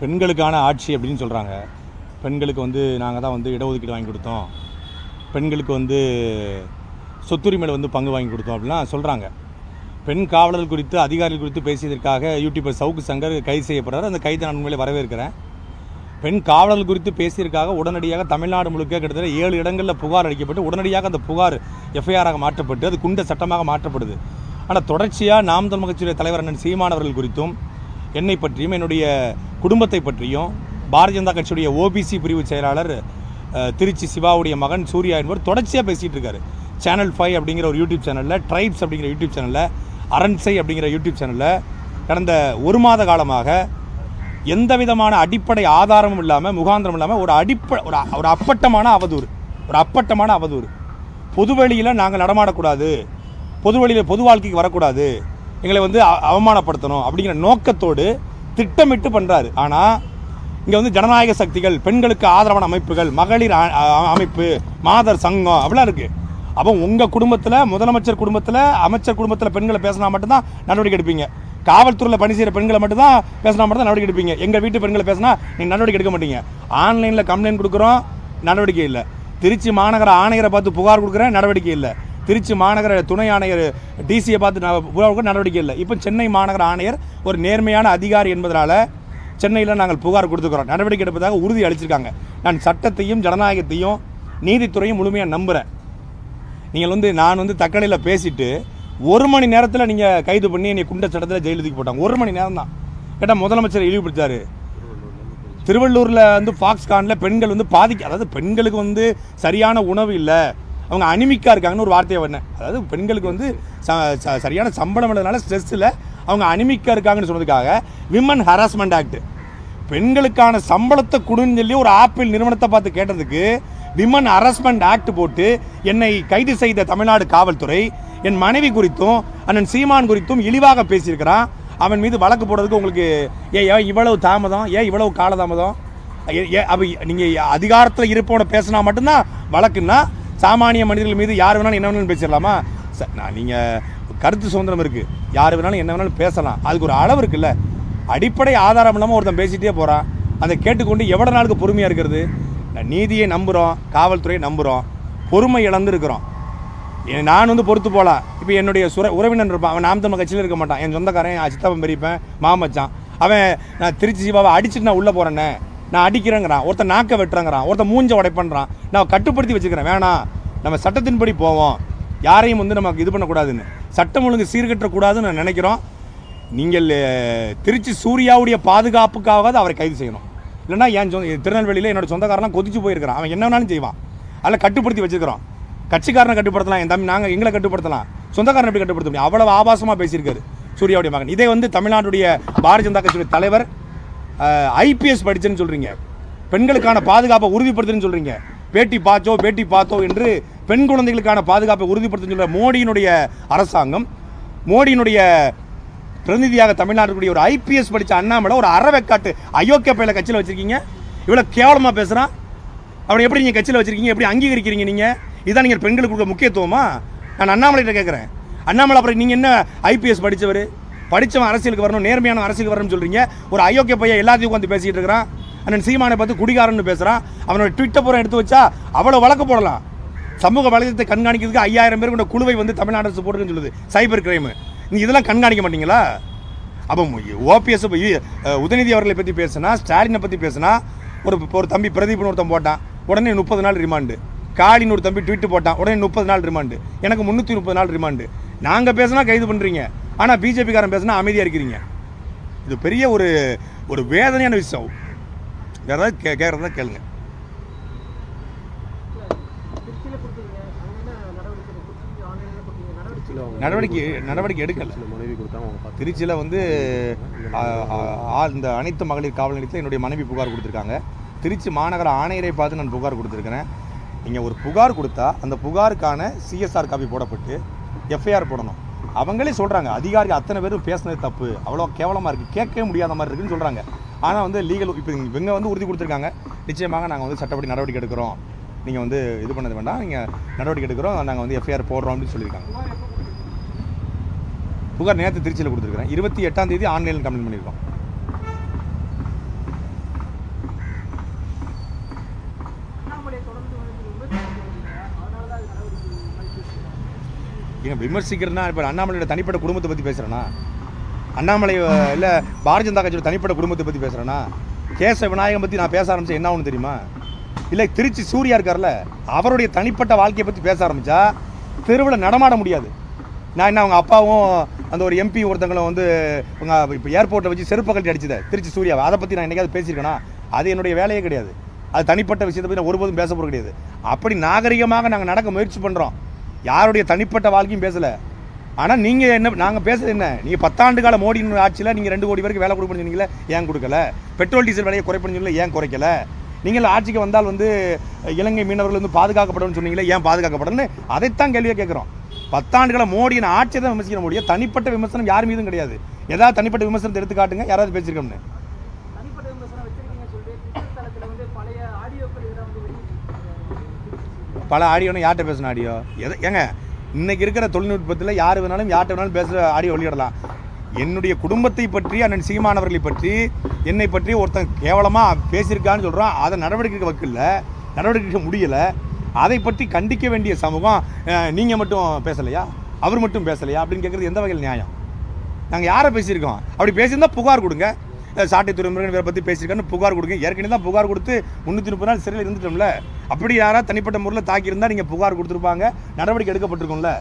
பெண்களுக்கான ஆட்சி அப்படின்னு சொல்கிறாங்க பெண்களுக்கு வந்து நாங்கள் தான் வந்து இடஒதுக்கீடு வாங்கி கொடுத்தோம். பெண்களுக்கு வந்து சொத்துரிமையில் வந்து பங்கு வாங்கி கொடுத்தோம் அப்படிலாம் சொல்கிறாங்க பெண் காவலர்கள் குறித்து அதிகாரிகள் குறித்து பேசியதற்காக யூடியூபர் சவுக்கு சங்கர் கைது செய்யப்படுறார். அந்த கைது நான் உண்மையிலே வரவேற்கிறேன். பெண் காவலர்கள் குறித்து பேசியதற்காக உடனடியாக தமிழ்நாடு முழுக்க கிட்டத்தட்ட ஏழு இடங்களில் புகார் அளிக்கப்பட்டு உடனடியாக அந்த புகார் எஃப்ஐஆராக மாற்றப்பட்டு அது குண்ட சட்டமாக மாற்றப்படுது. ஆனால் தொடர்ச்சியாக நாம் தமிழ் கட்சியுடைய தலைவர் அண்ணன் சீமானவர்கள் குறித்தும் என்னை பற்றியும் என்னுடைய குடும்பத்தை பற்றியும் பாரதிய ஜனதா கட்சியுடைய ஓபிசி பிரிவு செயலாளர் திருச்சி சிவாவுடைய மகன் சூர்யா என்பவர் தொடர்ச்சியாக பேசிகிட்டு இருக்காரு. சேனல் ஃபைவ் அப்படிங்கிற ஒரு யூடியூப் சேனலில் ட்ரைப்ஸ் அப்படிங்கிற யூடியூப் சேனலில் அரண்சை அப்படிங்கிற யூடியூப் சேனலில் கடந்த ஒரு மாத காலமாக எந்த விதமான அடிப்படை ஆதாரமும் இல்லாமல் முகாந்திரம் இல்லாமல் ஒரு அடிப்படை ஒரு ஒரு அப்பட்டமான அவதூறு ஒரு அப்பட்டமான அவதூறு. பொதுவெளியில் நாங்கள் நடமாடக்கூடாது. பொதுவெளியில் பொது வாழ்க்கைக்கு வரக்கூடாது. எங்களை வந்து அவமானப்படுத்தணும் அப்படிங்கிற நோக்கத்தோடு திட்டமிட்டு பண்ணுறாரு ஆனால் இங்கே வந்து ஜனநாயக சக்திகள் பெண்களுக்கு ஆதரவான அமைப்புகள் மகளிர் அமைப்பு மாதர் சங்கம் அப்படிலாம் இருக்குது அப்போ உங்கள் குடும்பத்தில் முதலமைச்சர் குடும்பத்தில் அமைச்சர் குடும்பத்தில் பெண்களை பேசினா மட்டும்தான் நடவடிக்கை எடுப்பீங்க. காவல்துறையில் பணி செய்கிற பெண்களை மட்டும்தான் பேசினா மட்டும் தான் நடவடிக்கை எடுப்பீங்க. எங்கள் வீட்டு பெண்களை பேசினா நீங்கள் நடவடிக்கை எடுக்க மாட்டீங்க. ஆன்லைனில் கம்ப்ளைண்ட் கொடுக்குறோம் நடவடிக்கை இல்லை. திருச்சி மாநகர ஆணையரை பார்த்து புகார் கொடுக்குறேன் நடவடிக்கை இல்லை. திருச்சி மாநகர துணை ஆணையர் டிசியை பார்த்து கூட நடவடிக்கை இல்லை. இப்போ சென்னை மாநகர ஆணையர் ஒரு நேர்மையான அதிகாரி என்பதனால் சென்னையில் நாங்கள் புகார் கொடுத்துக்கிறோம். நடவடிக்கை எடுப்பதாக உறுதி அளிச்சிருக்காங்க. நான் சட்டத்தையும் ஜனநாயகத்தையும் நீதித்துறையும் முழுமையாக நம்புகிறேன் நீங்கள் வந்து நான் வந்து தக்கடையில் பேசிட்டு ஒரு மணி நேரத்தில் நீங்கள் கைது பண்ணி என்னை குண்ட சட்டத்தில் ஜெயிலுக்கு போட்டாங்க. ஒரு மணி நேரம் தான். கேட்டால் முதலமைச்சர் இழிவுபடுத்தாரு திருவள்ளூரில் வந்து ஃபாக்ஸ்கானில் பெண்கள் வந்து பாதிக்க அதாவது பெண்களுக்கு வந்து சரியான உணவு இல்லை. அவங்க அனிமிக்காக இருக்காங்கன்னு ஒரு வார்த்தையை வந்தேன். அதாவது பெண்களுக்கு வந்து ச- ச- சரியான சம்பளம் இல்லைனால ஸ்ட்ரெஸ்ஸில் அவங்க அனிமிக்காக இருக்காங்கன்னு சொன்னதுக்காக விமன் ஹராஸ்மெண்ட் ஆக்ட் பெண்களுக்கான சம்பளத்தை கொடுன்னு சொல்லி ஒரு ஆப்பிள் நிறுவனத்தை பார்த்து கேட்டதுக்கு விமன் அரஸ்மெண்ட் ஆக்ட் போட்டு என்னை கைது செய்த தமிழ்நாடு காவல்துறை என் மனைவி குறித்தும் அண்ணன் சீமான் குறித்தும் இழிவாக பேசியிருக்கிறான். அவன் மீது வழக்கு போடுறதுக்கு உங்களுக்கு ஏன் ஏன் இவ்வளவு தாமதம்? ஏன் இவ்வளவு காலதாமதம்? ஏ- நீங்கள் அதிகாரத்தில் இருப்பவனை பேசினா மட்டும்தான் வழக்குன்னா சாமானிய மனிதர்கள் மீது யார் வேணாலும் என்ன வேணாலும் பேசிடலாமா? நான் நீங்கள் கருத்து சுதந்திரம் இருக்குது யார் வேணாலும் என்ன வேணாலும் பேசலாம். அதுக்கு ஒரு அளவு இருக்குல்ல. அடிப்படை ஆதாரம் இல்லாமல் ஒருத்தன் பேசிகிட்டே போகிறான் அதை கேட்டுக்கொண்டு எவ்வளோ நாளுக்கு பொறுமையாக இருக்கிறது? நான் நீதியை நம்புகிறோம் காவல்துறையை நம்புகிறோம் பொறுமை இழந்துருக்கிறோம். நான் வந்து பொறுத்து போகலாம் இப்போ என்னுடைய சுர உறவினன் இருப்பான். அவன் நாம் தமிழ் கட்சியில் இருக்க மாட்டான். என் சொந்தக்காரன் என் சித்தப்பன் பெரியப்பன் மாமச்சான். அவன் நான் திருச்சி சிவாவை அடிச்சுட்டு நான் உள்ளே போகிறேன்னே நான் அடிக்கிறேங்கிறான். ஒருத்தன் நாக்க வெட்டுறேங்கிறான். ஒருத்தன் மூஞ்ச உடைப்பண்றான் நான் கட்டுப்படுத்தி வச்சுக்கிறேன். வேணாம் நம்ம சட்டத்தின்படி போவோம். யாரையும் வந்து நமக்கு இது பண்ணக்கூடாதுன்னு. சட்டம் ஒழுங்கு சீர்கட்டக்கூடாதுன்னு நான் நினைக்கிறோம். நீங்கள் திருச்சி சூர்யாவுடைய பாதுகாப்புக்காக அவரை கைது செய்யணும். இல்லைன்னா என் சொந்த திருநெல்வேலியில் என்னோட சொந்தக்காரலாம் கொதிச்சு போயிருக்கிறான். அவன் என்ன வேணாலும் செய்வான். அதில் கட்டுப்படுத்தி வச்சுக்கிறோம். கட்சிக்காரனை கட்டுப்படுத்தலாம். என் தம்பி நாங்கள் எங்களை கட்டுப்படுத்தலாம். சொந்தக்காரனை எப்படி கட்டுப்படுத்த முடியும்? அவ்வளவு ஆபாசமாக பேசியிருக்காரு சூர்யாவுடைய மகன். இதே வந்து தமிழ்நாட்டுடைய பாரதிய ஜனதா கட்சியுடைய தலைவர் ஐபிஎஸ் படித்தேன்னு சொல்கிறீங்க பெண்களுக்கான பாதுகாப்பை உறுதிப்படுத்துன்னு சொல்கிறீங்க பேட்டி பாச்சோ பேட்டி பார்த்தோ என்று பெண் குழந்தைகளுக்கான பாதுகாப்பை உறுதிப்படுத்துன்னு சொல்கிற மோடியினுடைய அரசாங்கம் மோடியினுடைய பிரதிநிதியாக தமிழ்நாட்டுடைய ஒரு ஐபிஎஸ் படித்த அண்ணாமலை ஒரு அறவைக்காட்டு அயோக்கிய பயில கட்சியில் வச்சுருக்கீங்க. இவ்வளோ கேவலமாக பேசுகிறான் அவரை எப்படி நீங்கள் கட்சியில் வச்சுருக்கீங்க? எப்படி அங்கீகரிக்கிறீங்க நீங்கள் இதான் நீங்கள் பெண்களுக்கு கொடுக்குற முக்கியத்துவமா? நான் அண்ணாமலைகிட்ட கேட்குறேன் அண்ணாமலை அப்புறம் நீங்கள் என்ன ஐபிஎஸ் படித்தவர் படித்தவன் அரசியலுக்கு வரணும் நேர்மையான அரசியலுக்கு வரணும்னு சொல்கிறீங்க ஒரு அயோக்கிய பையன் எல்லாத்தையும் உட்காந்து பேசிகிட்டு இருக்கிறான். அண்ணன் சீமானை பார்த்து குடிகாரன்னு பேசுகிறான் அவனோட ட்விட்டர் பூரா எடுத்து வச்சா அவ்வளோ வழக்கு போடலாம். சமூக வலைதளத்தை கண்காணிக்கிறதுக்கு ஐயாயிரம் பேர் கொண்ட குழுவை வந்து தமிழ்நாடு அரசு போட்டுருன்னு சொல்லுது. சைபர் கிரைமு நீங்கள் இதெல்லாம் கண்காணிக்க மாட்டீங்களா? அப்போ ஓபிஎஸ் உதயநிதி அவர்களை பற்றி பேசுனா ஸ்டாலினை பற்றி பேசுனா ஒரு ஒரு தம்பி பிரதீப்னு ஒருத்தன் போட்டான். உடனே முப்பது நாள் ரிமாண்டு காளின்னு ஒரு தம்பி ட்வீட்டு போட்டான். உடனே முப்பது நாள் ரிமாண்டு எனக்கு முந்நூற்றி முப்பது நாள் ரிமாண்டு நாங்கள் பேசினா கைது பண்ணுறீங்க ஆனால் பிஜேபிக்காரன் பேசுனா அமைதியாக இருக்கிறீங்க. இது பெரிய ஒரு ஒரு வேதனையான விஷயம். வேறு ஏதாவது கே கேட்குறதா கேளுங்க. நடவடிக்கை நடவடிக்கை எடுக்கல. மனைவி கொடுத்தாங்க திருச்சியில் வந்து இந்த அனைத்து மகளிர் காவல் நிலையத்தில் என்னுடைய மனைவி புகார் கொடுத்துருக்காங்க. திருச்சி மாநகர ஆணையரை பார்த்து நான் புகார் கொடுத்துருக்கிறேன். நீங்கள் ஒரு புகார் கொடுத்தா அந்த புகாருக்கான சிஎஸ்ஆர் காப்பி போடப்பட்டு எஃப்ஐஆர் போடணும். அவங்களே சொல்கிறாங்க அதிகாரி அத்தனை பேரும் பேசினது தப்பு அவ்வளோ கேவலமாக இருக்குது கேட்கவே முடியாத மாதிரி இருக்குன்னு சொல்கிறாங்க ஆனால் வந்து லீகல் இப்போ இவங்க வந்து உறுதி கொடுத்துருக்காங்க. நிச்சயமாக நாங்கள் வந்து சட்டப்படி நடவடிக்கை எடுக்கிறோம். நீங்கள் வந்து இது பண்ணது வேண்டாம் நீங்கள் நடவடிக்கை எடுக்கிறோம் நாங்கள் வந்து எஃப்ஐஆர் போடுறோம் அப்படின்னு சொல்லியிருக்காங்க. புகார் நேற்று திருச்சியில் கொடுத்துருக்குறேன். இருபத்தி எட்டாம் தேதி ஆன்லைனில் கம்ப்ளைண்ட் பண்ணியிருக்கோம். ஏங்க விமர்சிக்கிறதுனா இப்போ அண்ணாமலையோட தனிப்பட்ட குடும்பத்தை பற்றி பேசுகிறேன்னா அண்ணாமலை இல்லை பாரதிய ஜனதா கட்சியோட தனிப்பட்ட குடும்பத்தை பற்றி பேசுகிறேன்னா கேச விநாயகம் பற்றி நான் பேச ஆரம்பித்தேன் என்ன ஒன்று தெரியுமா? இல்லை திருச்சி சூர்யா இருக்கார்ல அவருடைய தனிப்பட்ட வாழ்க்கையை பற்றி பேச ஆரம்பித்தா தெருவில் நடமாட முடியாது. நான் என்ன அவங்க அப்பாவும் அந்த ஒரு எம்பி ஒருத்தங்களும் வந்து இப்போ ஏர்போர்ட்டை வச்சு செருப்பு கட்டி அடிச்சதை திருச்சி சூர்யாவை. அதை பற்றி நான் என்னைக்காவது பேசியிருக்கேனா? அது என்னுடைய வேலையே கிடையாது. அது தனிப்பட்ட விஷயத்தை பற்றி நான் ஒருபோதும் பேச போகிறது கிடையாது. அப்படி நாகரிகமாக நாங்கள் நடக்க முயற்சி பண்ணுறோம் யாருடைய தனிப்பட்ட வாழ்க்கையும் பேசலை. ஆனால் நீங்கள் என்ன நாங்கள் பேசுறது என்ன? நீங்கள் பத்தாண்டு கால மோடி ஆட்சியில் நீங்கள் ரெண்டு கோடி பேருக்கு வேலை கொடுக்கணும்னு சொன்னீங்களே ஏன் கொடுக்கல? பெட்ரோல் டீசல் விலையை குறைப்பேன்னு சொல்லி ஏன் குறைக்கல? நீங்கள் ஆட்சிக்கு வந்தால் வந்து இலங்கை மீனவர்கள் வந்து பாதுகாக்கப்படணும்னு சொன்னீங்களே ஏன் பாதுகாக்கப்படணும்னு அதைத்தான் கேள்வியாக கேட்குறோம். பத்தாண்டு மோடியின் ஆட்சியை தான் விமர்சிக்கிற முடியும். தனிப்பட்ட விமர்சனம் யார் மீதும் கிடையாது. ஏதாவது தனிப்பட்ட விமர்சனத்தை எடுத்து காட்டுங்க யாராவது பேசியிருக்கோம்னு தனிப்பட்ட விமர்சனம் வச்சிருக்கீங்கன்னு சொல்லிட்டு ட்விட்டர் தளத்தில் வந்து பழைய ஆடியோக்கள் இதெல்லாம் வந்து வெளியிட்டு பல ஆடியோன்னு யார்கிட்ட பேசின ஆடியோ? எது ஏங்க இன்னைக்கு இருக்கிற தொழில்நுட்பத்தில் யார் வேணாலும் யார்கிட்ட வேணாலும் பேசுகிற ஆடியோ வெளியிடலாம் என்னுடைய குடும்பத்தை பற்றி அண்ணன் சீமானவர்களை பற்றி என்னை பற்றி ஒருத்தன் கேவலமாக பேசியிருக்கான்னு சொல்கிறோம் அதை நடவடிக்கை வைக்கல நடவடிக்கை முடியலை. அதை பற்றி கண்டிக்க வேண்டிய சமூகம் நீங்கள் மட்டும் பேசலையா? அவர் மட்டும் பேசலையா? அப்படின்னு கேட்குறது எந்த வகையில் நியாயம்? நாங்கள் யாரை பேசியிருக்கோம்? அப்படி பேசியிருந்தால் புகார் கொடுங்க. சாட்டை துறைமுருகன் வேற பற்றி பேசியிருக்கான்னு புகார் கொடுங்க. ஏற்கனவே தான் புகார் கொடுத்து முந்நூற்றி முப்பது நாள் சிறையில் இருந்துட்டோம்ல. அப்படி யாராவது தனிப்பட்ட முறையில் தாக்கியிருந்தால் நீங்கள் புகார் கொடுத்துருப்பாங்க. நடவடிக்கை எடுக்கப்பட்டிருக்கும்ல.